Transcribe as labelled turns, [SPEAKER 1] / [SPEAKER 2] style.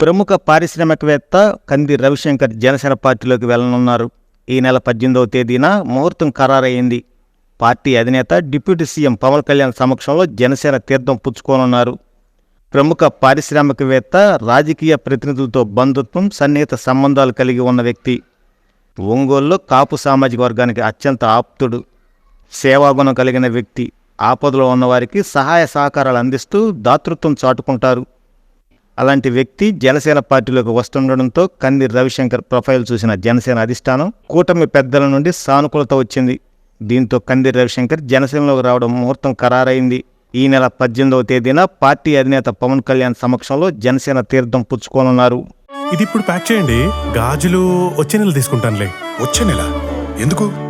[SPEAKER 1] ప్రముఖ పారిశ్రామికవేత్త కంది రవిశంకర్ జనసేన పార్టీలోకి వెళ్ళనున్నారు ఈ నెల పద్దెనిమిదవ తేదీన ముహూర్తం ఖరారయ్యింది. పార్టీ అధినేత డిప్యూటీ సీఎం పవన్ కళ్యాణ్ సమక్షంలో జనసేన తీర్థం పుచ్చుకోనున్నారు. ప్రముఖ పారిశ్రామికవేత్త రాజకీయ ప్రతినిధులతో బంధుత్వం సన్నిహిత సంబంధాలు కలిగి ఉన్న వ్యక్తి. ఒంగోలులో కాపు సామాజిక వర్గానికి అత్యంత ఆప్తుడు. సేవాగుణం కలిగిన వ్యక్తి. ఆపదలో ఉన్నవారికి సహాయ సహకారాలు అందిస్తూ దాతృత్వం చాటుకుంటారు. అలాంటి వ్యక్తి జనసేన పార్టీలోకి వస్తుండడంతో కంది రవిశంకర్ ప్రొఫైల్ చూసిన జనసేన అధిష్టానం కూటమి పెద్దల నుండి సానుకూలత వచ్చింది. దీంతో కంది రవిశంకర్ జనసేనలోకి రావడం ముహూర్తం ఖరారైంది. ఈ నెల పద్దెనిమిదవ తేదీన పార్టీ అధినేత పవన్ కళ్యాణ్ సమక్షంలో జనసేన తీర్థం పుచ్చుకోనున్నారు.
[SPEAKER 2] ఇది ఇప్పుడు ప్యాక్ చేయండి. గాజులు వచ్చే నెల తీసుకుంటానులే.
[SPEAKER 3] వచ్చే నెల? ఎందుకు?